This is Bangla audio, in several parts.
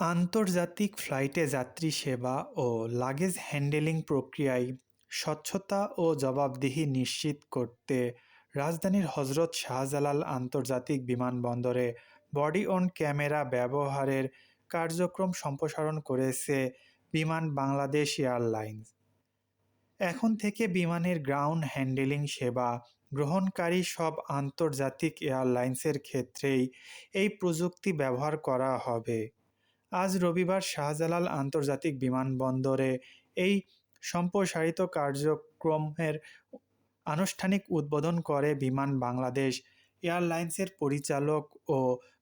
আন্তর্জাতিক ফ্লাইটে যাত্রী সেবা ও লাগেজ হ্যান্ডেলিং প্রক্রিয়ায় স্বচ্ছতা ও জবাবদিহি নিশ্চিত করতে রাজধানীর হজরত শাহজালাল আন্তর্জাতিক বিমানবন্দরে বডি অন ক্যামেরা ব্যবহারের কার্যক্রম সম্প্রসারণ করেছে বিমান বাংলাদেশ এয়ারলাইন্স। এখন থেকে বিমানের গ্রাউন্ড হ্যান্ডেলিং সেবা গ্রহণকারী সব আন্তর্জাতিক এয়ারলাইন্সের ক্ষেত্রেই এই প্রযুক্তি ব্যবহার করা হবে। আজ রবিবার শাহজালাল আন্তর্জাতিক বিমানবন্দরে এই সম্প্রসারিত কার্যক্রমের আনুষ্ঠানিক উদ্বোধন করে বিমান বাংলাদেশ এয়ারলাইন্সের পরিচালক ও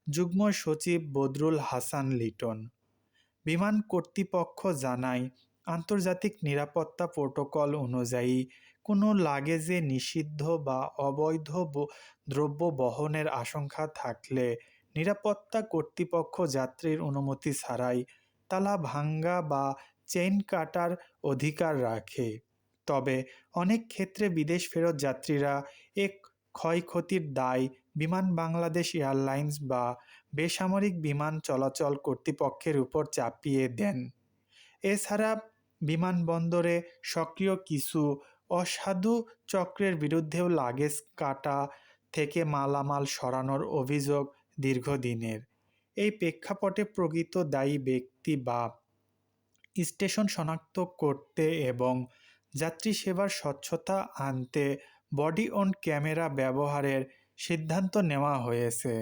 যুগ্ম সচিব বদরুল হাসান লিটন। বিমান কর্তৃপক্ষ জানায়, আন্তর্জাতিক নিরাপত্তা প্রোটোকল অনুযায়ী কোনো লাগেজে নিষিদ্ধ বা অবৈধ দ্রব্য বহনের আশঙ্কা থাকলে নিরাপত্তা কর্তৃপক্ষ যাত্রীর অনুমতি ছাড়াই তালা ভাঙ্গা বা চেইন কাটার অধিকার রাখে। তবে অনেক ক্ষেত্রে বিদেশ ফেরত যাত্রীরা এক ক্ষয়ক্ষতির দায় বিমান বাংলাদেশ এয়ারলাইন্স বা বেসামরিক বিমান চলাচল কর্তৃপক্ষের উপর চাপিয়ে দেন। এছাড়া বিমানবন্দরে সক্রিয় কিছু অসাধু চক্রের বিরুদ্ধেও লাগেজ কাটা থেকে মালামাল সরানোর অভিযোগ দীর্ঘদিনের। এই প্রেক্ষাপটে প্রকৃত দায়ী ব্যক্তি বা স্টেশন শনাক্ত করতে এবং যাত্রী সেবার স্বচ্ছতা আনতে বডি অন ক্যামেরা ব্যবহারের সিদ্ধান্ত নেওয়া হয়েছে।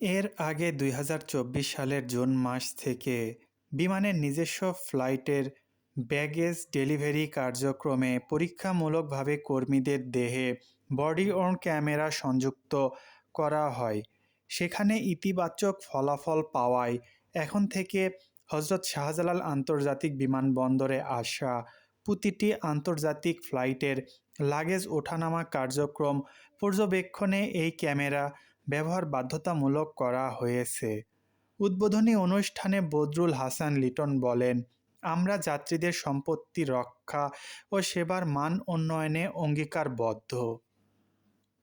এর আগে দুই হাজার চব্বিশ সালের জুন মাস থেকে বিমানের নিজস্ব ফ্লাইটের ব্যাগেজ ডেলিভারি কার্যক্রমে পরীক্ষামূলকভাবে কর্মীদের দেহে বডি অন ক্যামেরা সংযুক্ত করা হয়। সেখানে ইতিবাচক ফলাফল পাওয়ায় এখন থেকে হজরত শাহজালাল আন্তর্জাতিক বিমানবন্দরে আসা প্রতিটি আন্তর্জাতিক ফ্লাইটের লাগেজ ওঠানামা কার্যক্রম পর্যবেক্ষণে এই ক্যামেরা ব্যবহার বাধ্যতামূলক করা হয়েছে। উদ্বোধনী অনুষ্ঠানে বদরুল হাসান লিটন বলেন, আমরা যাত্রীদের সম্পত্তি রক্ষা ও সেবার মান উন্নয়নে অঙ্গীকারবদ্ধ।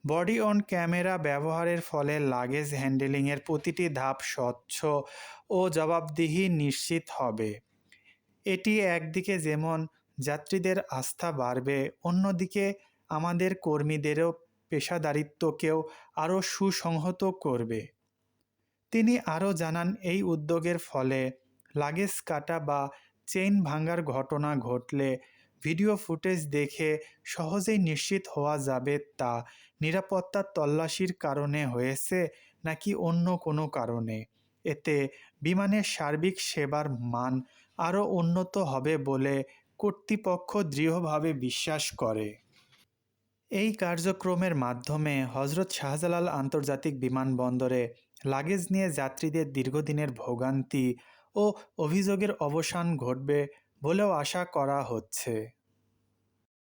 বডি অন ক্যামেরা ব্যবহারের ফলে লাগেজ হ্যান্ডেলিংয়ের প্রতিটি ধাপ স্বচ্ছ ও জবাবদিহি নিশ্চিত হবে। এটি একদিকে যেমন যাত্রীদের আস্থা বাড়বে, অন্যদিকে আমাদের কর্মীদেরও পেশাদারিত্বকেও আরও সুসংহত করবে। তিনি আরও জানান, এই উদ্যোগের ফলে লাগেজ কাটা বা চেইন ভাঙার ঘটনা ঘটলে ভিডিও ফুটেজ দেখে সহজেই নিশ্চিত হওয়া যাবে তা নিরাপত্তা তল্লাশির কারণে হয়েছে নাকি অন্য কোনো কারণে? এতে বিমানের সার্বিক সেবার মান আরও উন্নত হবে বলে কর্তৃপক্ষ দৃঢ়ভাবে বিশ্বাস করে। এই কার্যক্রমের মাধ্যমে হজরত শাহজালাল আন্তর্জাতিক বিমানবন্দরে লাগেজ নিয়ে যাত্রীদের দীর্ঘদিনের ভোগান্তি ও অভিযোগের অবসান ঘটবে বলেও আশা করা হচ্ছে।